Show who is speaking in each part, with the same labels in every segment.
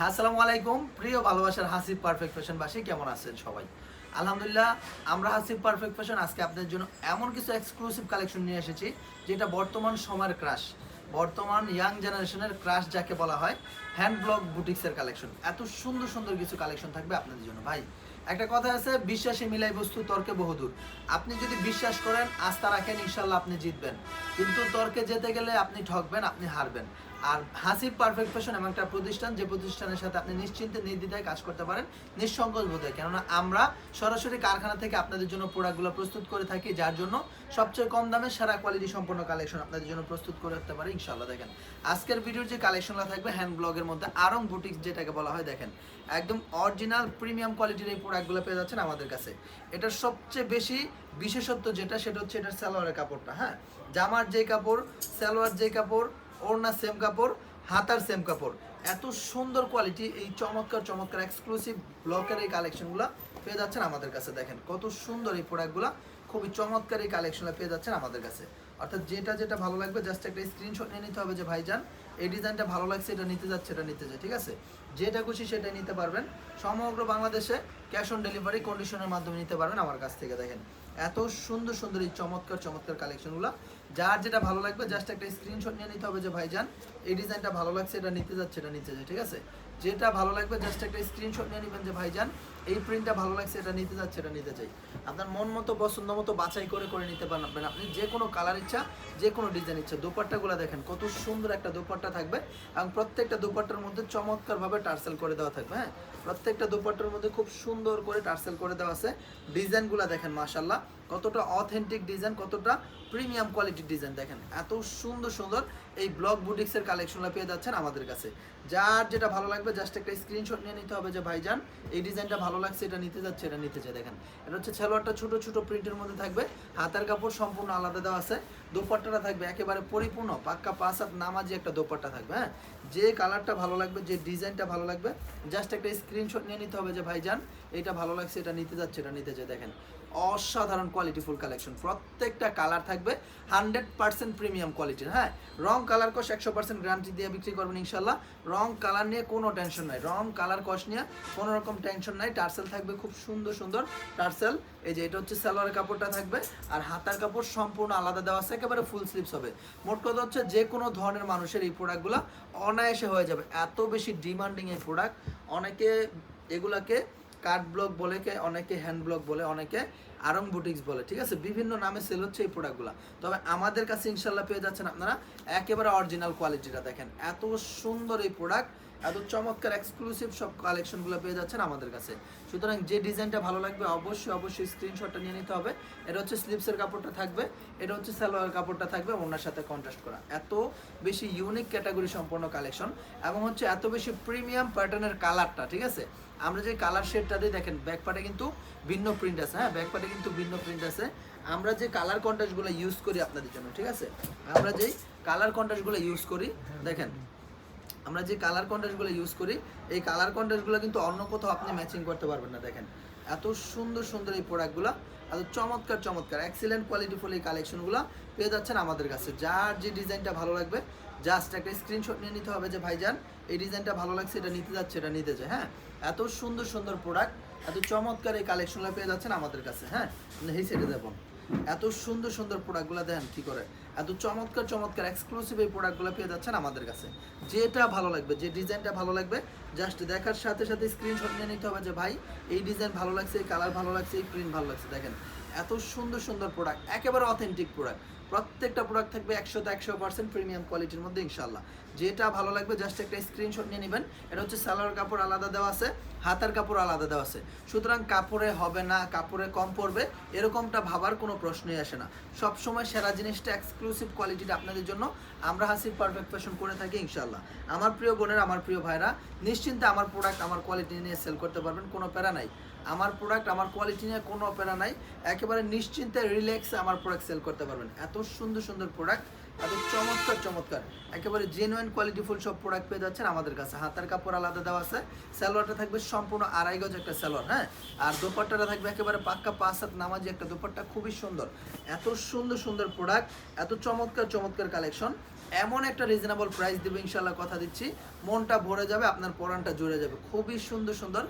Speaker 1: আসসালামু আলাইকুম। প্রিয় ভালোবাসার হাসিব পারফেক্ট ফ্যাশনবাসী কেমন আছেন সবাই? আলহামদুলিল্লাহ, আমরা হাসিব পারফেক্ট ফ্যাশন আজকে আপনাদের জন্য এমন কিছু এক্সক্লুসিভ কালেকশন নিয়ে এসেছি, যেটা বর্তমান সময়ের ক্রাশ বর্তমান ইয়াং জেনারেশনের ক্রাশ যাকে বলা হয় হ্যান্ড ব্লক বুটিক্সের কালেকশন এত সুন্দর সুন্দর কিছু কালেকশন থাকবে আপনাদের জন্য। ভাই, একটা কথা আছে, বিশ্বাসে মিলাই বস্তু, তর্কে বহুদূর। আপনি যদি বিশ্বাস করেন, আস্থা রাখেন ইনশাল্লাহ আপনি জিতবেন। কিন্তু তর্কে যেতে গেলে আপনি ঠকবেন, আপনি হারবেন। আর হাসিব পারফেক্ট ফ্যাশন এমন একটা প্রতিষ্ঠান, যে প্রতিষ্ঠানের সাথে আপনি নিশ্চিন্তে নির্দ্বিধায় কাজ করতে পারেন নিঃসংকোচ বোধ হয়। কেননা আমরা সরাসরি কারখানা থেকে আপনাদের জন্য প্রোডাক্টগুলো প্রস্তুত করে থাকি, যার জন্য সবচেয়ে কম দামে সারা কোয়ালিটি সম্পন্ন কালেকশন আপনাদের জন্য প্রস্তুত করে রাখতে পারি ইনশাল্লাহ দেখেন, আজকের ভিডিওর যে কালেকশনটা থাকবে হ্যান্ড ব্লগের মধ্যে আরং বুটিক্স যেটাকে বলা হয়, দেখেন, একদম অরিজিনাল প্রিমিয়াম কোয়ালিটির এই প্রোডাক্টগুলো পেয়ে যাচ্ছেন আমাদের কাছে। এটার সবচেয়ে বেশি বিশেষত্ব যেটা, সেটা হচ্ছে এটার সালোয়ারের কাপড়টা হ্যাঁ? জামার যে কাপড়, সালোয়ার যে কাপড় ওড়না সেম কাপড়, হাতার সেম কাপড়। এত সুন্দর কোয়ালিটি এই চমৎকার চমৎকার এক্সক্লুসিভ ব্লকের এই কালেকশনগুলো পেয়ে যাচ্ছেন আমাদের কাছে। দেখেন, কত সুন্দর এই প্রোডাক্টগুলো খুবই চমৎকার এই কালেকশনটা পেয়ে যাচ্ছেন আমাদের কাছে। অর্থাৎ যেটা যেটা ভালো লাগবে জাস্ট একটা স্ক্রিনশট নিয়ে নিতে হবে যে, ভাইজান, এই ডিজাইনটা ভালো লাগছে, এটা নিতে যাচ্ছে, এটা নিতে যায় ঠিক আছে? যেটা খুশি সেটাই নিতে পারবেন। সমগ্র বাংলাদেশে ক্যাশ অন ডেলিভারি কন্ডিশনের মাধ্যমে নিতে পারবেন আমার কাছ থেকে, দেখেন। এত সুন্দর সুন্দর এই চমৎকার চমৎকার কালেকশনগুলো যার যেটা ভালো লাগবে জাস্ট একটা স্ক্রিনশট নিয়ে নিতে হবে যে, ভাইজান, এই ডিজাইনটা ভালো লাগছে, এটা নিতে যাচ্ছে, এটা নিতে যাচ্ছে। ঠিক আছে? যেটা ভালো লাগবে জাস্ট একটা স্ক্রিনশট নিয়ে নেবেন যে, ভাইজান, এই প্রিন্টটা ভালো লাগছে, এটা নিতে যাচ্ছে, এটা নিতে চাই। আপনার মন মতো, পছন্দ মতো বাছাই করে করে নিতে পারবেন। আপনি যে কোনো কালার ইচ্ছা, যে কোনো ডিজাইন ইচ্ছা দোপাট্টাগুলো দেখেন, কত সুন্দর একটা দোপাট্টা থাকবে এবং প্রত্যেকটা দোপাট্টার মধ্যে চমৎকারভাবে টার্সেল করে দেওয়া থাকবে হ্যাঁ? প্রত্যেকটা দোপাট্টার মধ্যে খুব সুন্দর করে টার্সেল করে দেওয়া আছে। ডিজাইনগুলো দেখেন মাশাল্লাহ কতটা অথেন্টিক ডিজাইন কতটা প্রিমিয়াম কোয়ালিটির ডিজাইন দেখেন। এত সুন্দর সুন্দর এই ব্লক বুটিক্সের কালেকশনগুলো পেয়ে যাচ্ছেন আমাদের কাছে। যার যেটা ভালো লাগবে জাস্ট একটা স্ক্রিনশট নিয়ে নিতে হবে যে, ভাইজান, এই ডিজাইনটা ভালো লাগছে, এটা নিতে যাচ্ছে, এটা নিতে চাই। দেখেন, এটা হচ্ছে ছেলোয়ারটা ছোট ছোট প্রিন্টের মধ্যে থাকবে। হাতের কাপড় সম্পূর্ণ আলাদা দেওয়া আছে। দোপাট্টাটা থাকবে, একেবারে পরিপূর্ণ, পাক্কা পাঁচ হাত নামাজি একটা দোপাট্টা থাকবে হ্যাঁ? যে কালারটা ভালো লাগবে, যে ডিজাইনটা ভালো লাগবে, জাস্ট একটা স্ক্রিনশট নিয়ে নিতে হবে যে, ভাইজান, এটা ভালো লাগছে, এটা নিতে যাচ্ছে, এটা নিতে চাই দেখেন, অসাধারণ কোয়ালিটিফুল কালেকশন প্রত্যেকটা কালার থাকবে হান্ড্রেড পার্সেন্ট প্রিমিয়াম কোয়ালিটির হ্যাঁ? রং কালার কস একশো পার্সেন্ট গ্যারান্টি দিয়ে বিক্রি করবেন ইনশাল্লাহ রং কালার নিয়ে কোনো টেনশন নাই, রং কালার কস নিয়ে কোনো রকম টেনশন নাই। টার্সেল থাকবে খুব সুন্দর সুন্দর টার্সেল। এই যে, এটা হচ্ছে সালোয়ারের কাপড়টা থাকবে, আর হাতার কাপড় সম্পূর্ণ আলাদা দেওয়া আছে একেবারে ফুল স্লিপস হবে। মোট কথা হচ্ছে যে কোনো ধরনের মানুষের এই প্রোডাক্টগুলো অনায়াসে হয়ে যাবে। এত বেশি ডিমান্ডিং এই প্রোডাক্ট অনেকে এগুলাকে কার্ড ব্লক বলে অনেকে হ্যান্ড ব্লক বলে, অনেকে আরং বুটিক্স বলে, ঠিক আছে? বিভিন্ন নামে সেল হচ্ছে এই প্রোডাক্টগুলো তবে আমাদের কাছে ইনশাল্লাহ পেয়ে যাচ্ছেন আপনারা একেবারে অরিজিনাল কোয়ালিটিটা দেখেন। এত সুন্দর এই প্রোডাক্ট এত চমৎকার এক্সক্লুসিভ সব কালেকশনগুলো পেয়ে যাচ্ছেন আমাদের কাছে। সুতরাং যে ডিজাইনটা ভালো লাগবে অবশ্যই অবশ্যই স্ক্রিনশটটা নিয়ে নিতে হবে। এটা হচ্ছে স্লিপসের কাপড়টা থাকবে, এটা হচ্ছে সালোয়ার কাপড়টা থাকবে, ওনার সাথে কন্ট্রাস্ট করা। এত বেশি ইউনিক ক্যাটাগরি সম্পন্ন কালেকশন এবং হচ্ছে এত বেশি প্রিমিয়াম প্যাটার্নের কালারটা ঠিক আছে? আমরা যে কালার শেডটা দিই, দেখেন ব্যাকপার্টে কিন্তু ভিন্ন প্রিন্ট আছে হ্যাঁ? ব্যাকপার্টে কিন্তু ভিন্ন প্রিন্ট আছে। আমরা যে কালার কন্ট্রাস্টগুলো ইউজ করি আপনাদের জন্য, ঠিক আছে? আমরা যেই কালার কন্ট্রাস্টগুলো ইউজ করি, দেখেন আমরা যে কালার কন্ট্রাস্টগুলো ইউজ করি, এই কালার কন্ট্রাস্টগুলো কিন্তু অন্য কোথাও আপনি ম্যাচিং করতে পারবেন না, দেখেন। এত সুন্দর সুন্দর এই প্রোডাক্টগুলো এত চমৎকার চমৎকার এক্সিলেন্ট কোয়ালিটিফুল এই কালেকশনগুলো পেয়ে যাচ্ছেন আমাদের কাছে। যার যে ডিজাইনটা ভালো লাগবে জাস্ট একটা স্ক্রিনশট নিয়ে নিতে হবে যে, ভাইজান, এই ডিজাইনটা ভালো লাগছে, এটা নিতে যাচ্ছে, এটা নিতে যায় হ্যাঁ এত সুন্দর সুন্দর প্রোডাক্ট এত চমৎকার এই কালেকশনগুলো পেয়ে যাচ্ছেন আমাদের কাছে হ্যাঁ? এই সাইডে দেখুন এত সুন্দর সুন্দর প্রোডাক্টগুলো দেন, কি করে? এত চমৎকার চমৎকার এক্সক্লুসিভ এই প্রোডাক্টগুলো পেয়ে যাচ্ছেন আমাদের কাছে। যেটা ভালো লাগবে, যে ডিজাইনটা ভালো লাগবে জাস্ট দেখার সাথে সাথে স্ক্রিনশট নিয়ে নিতে হবে যে, ভাই, এই ডিজাইন ভালো লাগছে, এই কালার ভালো লাগছে, এই প্রিন্ট ভালো লাগছে। দেখেন, এত সুন্দর সুন্দর প্রোডাক্ট একেবারে অথেন্টিক প্রোডাক্ট প্রত্যেকটা প্রোডাক্ট থাকবে একশোতে একশো পার্সেন্ট প্রিমিয়াম কোয়ালিটির মধ্যে ইনশাল্লাহ যেটা ভালো লাগবে জাস্ট একটা স্ক্রিনশট নিয়ে নেবেন। এটা হচ্ছে সালোয়ার কাপড়, আলাদা দেওয়া আছে। হাতার কাপড় আলাদা দেওয়া আছে। সুতরাং কাপড়ে হবে না, কাপড়ে কম পড়বে এরকমটা ভাবার কোনো প্রশ্নই আসে না। সবসময় সেরা জিনিসটা এক্সক্লুসিভ কোয়ালিটিটা আপনাদের জন্য। আমরা হাসির পারফেক্ট ফ্যাশন করে থাকি ইনশাল্লাহ আমার প্রিয় বোনের, আমার প্রিয় ভাইরা, নিশ্চিন্তে আমার প্রোডাক্ট আমার কোয়ালিটি নিয়ে সেল করতে পারবেন, কোনো প্যারা নাই। আমার প্রোডাক্ট আমার কোয়ালিটি নিয়ে কোনো প্যারা নাই। একেবারে নিশ্চিন্তে রিল্যাক্সে আমার প্রোডাক্ট সেল করতে পারবেন। এত সুন্দর সুন্দর প্রোডাক্ট এত চমৎকার চমৎকার। একেবারে জেনুইন কোয়ালিটিফুল সব প্রোডাক্ট পেয়ে যাচ্ছেন আমাদের কাছে। হাতার কাপড় আলাদা দেওয়া আছে। স্যালোয়ারটা থাকবে সম্পূর্ণ আড়াই গজ একটা সালোয়ার হ্যাঁ? আর দোপাট্টাটা থাকবে একেবারে পাক্কা পাঁচ হাত নামাজি একটা দোপাট্টা, খুবই সুন্দর। এত সুন্দর সুন্দর প্রোডাক্ট এত চমৎকার চমৎকার কালেকশন এমন একটা রিজনেবল প্রাইস দেবে ইনশাল্লাহ কথা দিচ্ছি। মনটা ভরে যাবে, আপনার পরানটা জুড়ে যাবে। খুবই সুন্দর সুন্দর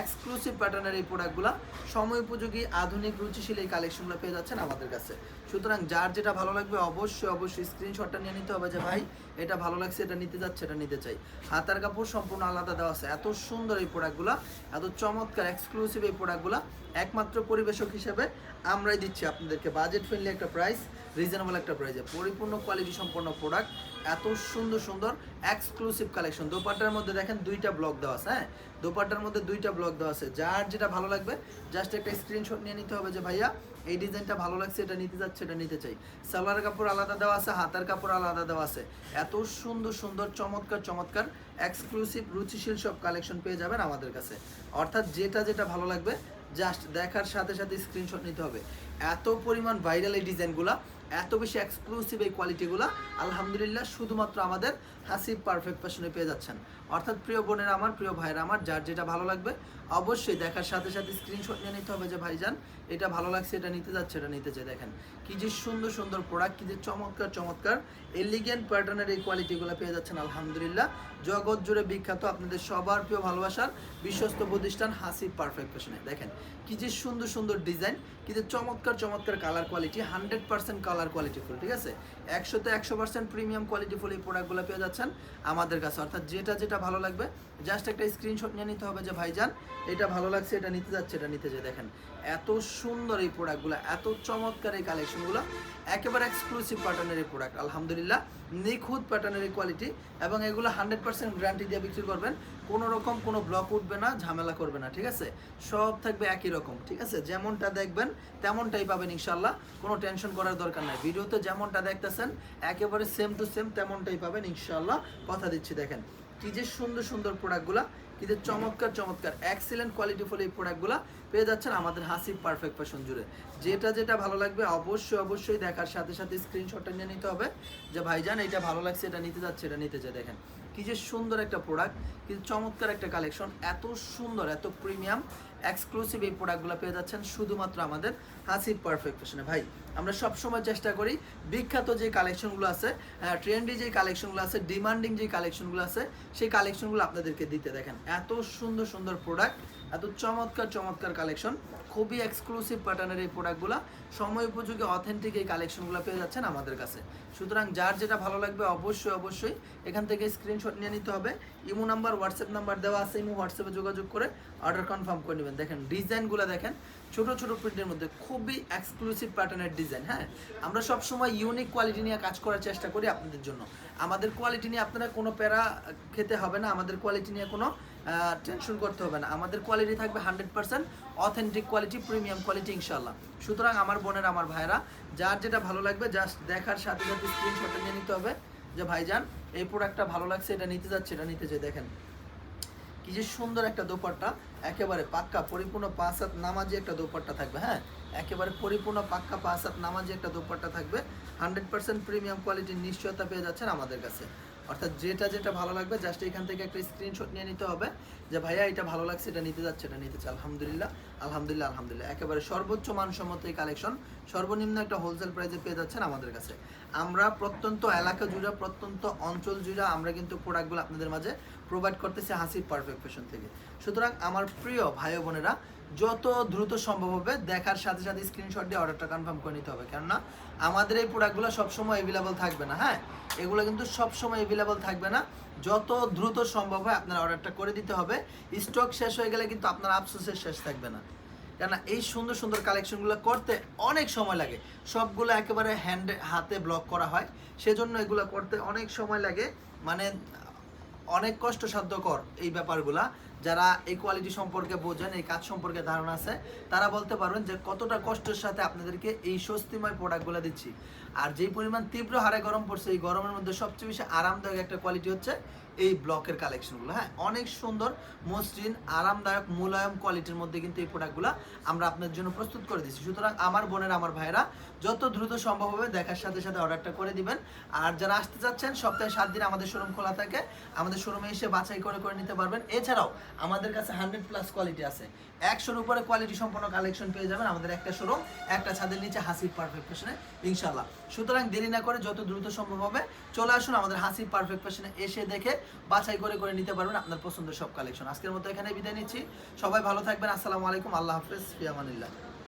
Speaker 1: এক্সক্লুসিভ প্যাটার্নের এই প্রোডাক্টগুলো সময় উপযোগী, আধুনিক, রুচিশীল এই কালেকশনগুলো পেয়ে যাচ্ছেন আমাদের কাছে। সুতরাং যার যেটা ভালো লাগবে অবশ্যই অবশ্যই স্ক্রিনশটটা নিয়ে নিতে হবে যে, ভাই, এটা ভালো লাগছে, এটা নিতে যাচ্ছে, এটা নিতে চাই। হাতার কাপড় সম্পূর্ণ আলাদা দেওয়া আছে। এত সুন্দর এই প্রোডাক্টগুলো এত চমৎকার এক্সক্লুসিভ এই প্রোডাক্টগুলো একমাত্র পরিবেশক হিসেবে আমরাই দিচ্ছি আপনাদেরকে বাজেট ফ্রেন্ডলি একটা প্রাইস রিজনেবল একটা প্রাইসে পরিপূর্ণ কোয়ালিটি সম্পন্ন প্রোডাক্ট এত সুন্দর সুন্দর এক্সক্লুসিভ কালেকশন দোপাট্টার মধ্যে দেখেন দুইটা ব্লক দেওয়া আছে হ্যাঁ? দোপাট্টার মধ্যে দুইটা ব্লক দেওয়া আছে। যার যেটা ভালো লাগবে জাস্ট একটা স্ক্রিনশট নিয়ে নিতে হবে যে, ভাইয়া, এই ডিজাইনটা ভালো লাগছে, এটা নিতে যাচ্ছে, এটা নিতে চাই। সালোয়ার কাপড় আলাদা দেওয়া আছে, হাতার কাপড় আলাদা দেওয়া আছে। এত সুন্দর সুন্দর, চমৎকার চমৎকার এক্সক্লুসিভ রুচিশীল সব কালেকশন পেয়ে যাবেন আমাদের কাছে। অর্থাৎ যেটা যেটা ভালো লাগবে জাস্ট দেখার সাথে সাথে স্ক্রিনশট নিতে হবে। এত পরিমাণ ভাইরাল এই ডিজাইনগুলা এত বেশি এক্সক্লুসিভ এই কোয়ালিটিগুলো আলহামদুলিল্লাহ, শুধুমাত্র আমাদের হাসিব পারফেক্ট ফ্যাশনে পেয়ে যাচ্ছেন। অর্থাৎ প্রিয় বোনের আমার, প্রিয় ভাইয়ের আমার, যার যেটা ভালো লাগবে, অবশ্যই দেখার সাথে সাথে স্ক্রিনশট নিয়ে নিতে হবে যে ভাইজান, এটা ভালো লাগছে, এটা নিতে যাচ্ছে, এটা নিতে চাই দেখেন। কি যে সুন্দর সুন্দর প্রোডাক্ট কি যে চমৎকার চমৎকার এলিগেন্ট প্যাটার্নের এই কোয়ালিটিগুলো পেয়ে যাচ্ছেন, আলহামদুলিল্লাহ। জগৎ জুড়ে বিখ্যাত আপনাদের সবার প্রিয় ভালোবাসার বিশ্বস্ত প্রতিষ্ঠান হাসিব পারফেক্ট ফ্যাশনে দেখেন, কি যে সুন্দর সুন্দর ডিজাইন কি যে চমৎকার চমৎকার colour quality hundred percent colour quality full ঠিক আছে? একশোতে একশো পার্সেন্ট প্রিমিয়াম কোয়ালিটি ফুল এই প্রোডাক্টগুলো পেয়ে যাচ্ছেন আমাদের কাছে। অর্থাৎ যেটা যেটা ভালো লাগবে জাস্ট একটা স্ক্রিনশট নিয়ে নিতে হবে যে, ভাইজান, এটা ভালো লাগছে, এটা নিতে যাচ্ছে, এটা নিতে যে দেখেন এত সুন্দর এই প্রোডাক্টগুলো এত চমৎকার এই কালেকশনগুলো একেবারে এক্সক্লুসিভ প্যাটার্নের এই প্রোডাক্ট আলহামদুলিল্লাহ। নিখুঁত প্যাটার্নের এই কোয়ালিটি এবং এগুলো হান্ড্রেড পার্সেন্ট গ্যারান্টি দিয়ে বিক্রি করবেন। কোনো রকম কোনো ব্লক উঠবে না, ঝামেলা করবে না, ঠিক আছে? সব থাকবে একই রকম, ঠিক আছে? যেমনটা দেখবেন, তেমনটাই পাবেন ইনশাল্লাহ কোনো টেনশন করার দরকার নাই। ভিডিওতে যেমনটা দেখতেছেন, একেবারে সেম টু সেম তেমনটাই পাবেন ইনশাল্লাহ কথা দিচ্ছি, দেখেন। কি যে সুন্দর সুন্দর প্রোডাক্টগুলো, কি যে চমৎকার চমৎকার এক্সেলেন্ট কোয়ালিটি ফুল এই প্রোডাক্টগুলো পেয়ে যাচ্ছেন আমাদের হাসি পারফেক্ট ফ্যাশন জুড়ে। যেটা যেটা ভালো লাগবে অবশ্যই অবশ্যই দেখার সাথে সাথে স্ক্রিনশটটা নিয়ে নিতে হবে। যে ভাইজান, এটা ভালো লাগছে, এটা নিতে যাচ্ছে, এটা নিতে চাই দেখেন। কি যে সুন্দর একটা প্রোডাক্ট কি চমৎকার একটা কালেকশন এত সুন্দর, এত প্রিমিয়াম এক্সক্লুসিভ এই প্রোডাক্টগুলো পেয়ে যাচ্ছেন শুধুমাত্র আমাদের হাসির পারফেক্ট ফ্যাশনে ভাই, আমরা সবসময় চেষ্টা করি বিখ্যাত যে কালেকশনগুলো আছে ট্রেন্ডি যে কালেকশনগুলো আছে ডিমান্ডিং যে কালেকশনগুলো আছে, সেই কালেকশনগুলো আপনাদেরকে দিতে দেখেন। এত সুন্দর সুন্দর প্রোডাক্ট এত চমৎকার চমৎকার কালেকশন খুবই এক্সক্লুসিভ প্যাটার্নের এই প্রোডাক্টগুলো সময় উপযোগী অথেন্টিক এই কালেকশনগুলো পেয়ে যাচ্ছেন আমাদের কাছে। সুতরাং যার যেটা ভালো লাগবে অবশ্যই অবশ্যই এখান থেকে স্ক্রিনশট নিয়ে নিতে হবে। ইমো নাম্বার হোয়াটসঅ্যাপ নাম্বার দেওয়া আছে, ইমো হোয়াটসঅ্যাপে যোগাযোগ করে অর্ডার কনফার্ম করে নেবেন। দেখেন ডিজাইনগুলো দেখেন, ছোট ছোট প্রিন্টের মধ্যে খুবই এক্সক্লুসিভ প্যাটার্নের ডিজাইন হ্যাঁ? আমরা সবসময় ইউনিক কোয়ালিটি নিয়ে কাজ করার চেষ্টা করি আপনাদের জন্য। আমাদের কোয়ালিটি নিয়ে আপনারা কোনো প্যারা খেতে হবে না। আমাদের কোয়ালিটি নিয়ে কোনো টেনশন করতে হবে না। আমাদের কোয়ালিটি থাকবে hundred percent authentic quality premium quality ইনশাল্লাহ সুতরাং আমার বোনের, আমার ভাইরা যার যেটা ভালো লাগবে জাস্ট দেখার সাথে সাথে স্ক্রিনশটটা নিয়ে নিতে হবে যে, ভাইজান, এই প্রোডাক্টটা ভালো লাগছে, এটা নিতে যাচ্ছে, এটা নিতে চাই দেখেন। কি যে সুন্দর একটা দোপাট্টা, একেবারে পাক্কা, পরিপূর্ণ পাঁচ হাত নামাজি একটা দোপাট্টা থাকবে হ্যাঁ? একেবারে পরিপূর্ণ পাক্কা পাঁচ হাত নামাজি একটা দোপাট্টা থাকবে। হান্ড্রেড পার্সেন্ট প্রিমিয়াম কোয়ালিটির নিশ্চয়তা পেয়ে যাচ্ছেন আমাদের কাছে। অর্থাৎ যেটা যেটা ভালো লাগবে জাস্ট এখান থেকে একটা স্ক্রিনশট নিয়ে নিতে হবে যে, ভাইয়া, এটা ভালো লাগছে, এটা নিতে যাচ্ছে, এটা নিতে চাই। আলহামদুলিল্লাহ আলহামদুলিল্লাহ আলহামদুলিল্লাহ। একেবারে সর্বোচ্চ মানসম্মত এই কালেকশন সর্বনিম্ন একটা হোলসেল প্রাইসে পেয়ে যাচ্ছেন আমাদের কাছে। আমরা প্রত্যন্ত এলাকা জুড়ে, প্রত্যন্ত অঞ্চল জুড়ে আমরা কিন্তু প্রোডাক্টগুলো আপনাদের মাঝে প্রোভাইড করতেছি হাসি পারফেক্ট ফ্যাশন থেকে। সুতরাং আমার প্রিয় ভাই বোনেরা যত দ্রুত সম্ভব হবে, দেখার সাথে সাথে স্ক্রিনশট দিয়ে অর্ডারটা কনফার্ম করে নিতে হবে। কেননা আমাদের এই প্রোডাক্টগুলো সবসময় অ্যাভেলেবল থাকবে না হ্যাঁ? এগুলো কিন্তু সবসময় অ্যাভেলেবল থাকবে না। যত দ্রুত সম্ভব হয় আপনার অর্ডারটা করে দিতে হবে। স্টক শেষ হয়ে গেলে কিন্তু আপনার আফসোসের শেষ থাকবে না। কেননা এই সুন্দর সুন্দর কালেকশনগুলো করতে অনেক সময় লাগে। সবগুলো একেবারে হ্যান্ডে হাতে ব্লক করা হয়। সেজন্য এগুলো করতে অনেক সময় লাগে। মানে অনেক কষ্টসাধ্যকর এই ব্যাপারগুলা। যারা এই কোয়ালিটি সম্পর্কে বোঝেন, এই কাজ সম্পর্কে ধারণা আছে, তারা বলতে পারবেন যে কতটা কষ্টের সাথে আপনাদেরকে এই স্বস্তিময় প্রোডাক্টগুলো দিচ্ছি। আর যেই পরিমাণ তীব্র হারে গরম পড়ছে, এই গরমের মধ্যে সবচেয়ে বেশি আরামদায়ক একটা কোয়ালিটি হচ্ছে এই ব্লকের কালেকশনগুলো হ্যাঁ অনেক সুন্দর, মসৃণ, আরামদায়ক, মুলায়ম কোয়ালিটির মধ্যে কিন্তু এই প্রোডাক্টগুলো আমরা আপনার জন্য প্রস্তুত করে দিচ্ছি। সুতরাং আমার বোনের, আমার ভাইরা যত দ্রুত সম্ভব হবে দেখার সাথে সাথে অর্ডারটা করে দিবেন। আর যারা আসতে চাচ্ছেন, সপ্তাহে সাত দিন আমাদের শোরুম খোলা থাকে, আমাদের শোরুমে এসে বাছাই করে করে নিতে পারবেন। এছাড়াও আমাদের কাছে হান্ড্রেড প্লাস কোয়ালিটি আছে। একশোর উপরে কোয়ালিটি সম্পন্ন কালেকশন পেয়ে যাবেন আমাদের একটা শোরুম একটা ছাদের নিচে হাসির পারফেক্ট ফ্যাশনে ইনশাল্লাহ সুতরাং দেরি না করে যত দ্রুত সম্ভব হবে, চলে আসুন আমাদের হাসির পারফেক্ট ফ্যাশনে এসে দেখে বাছাই করে করে নিতে পারবেন আপনার পছন্দের সব কালেকশন আজকের মতো এখানে বিদায় নিচ্ছি। সবাই ভালো থাকবেন, আসসালামু আলাইকুম, আল্লাহ হাফেজ, ফিয়ামানিল্লাহ।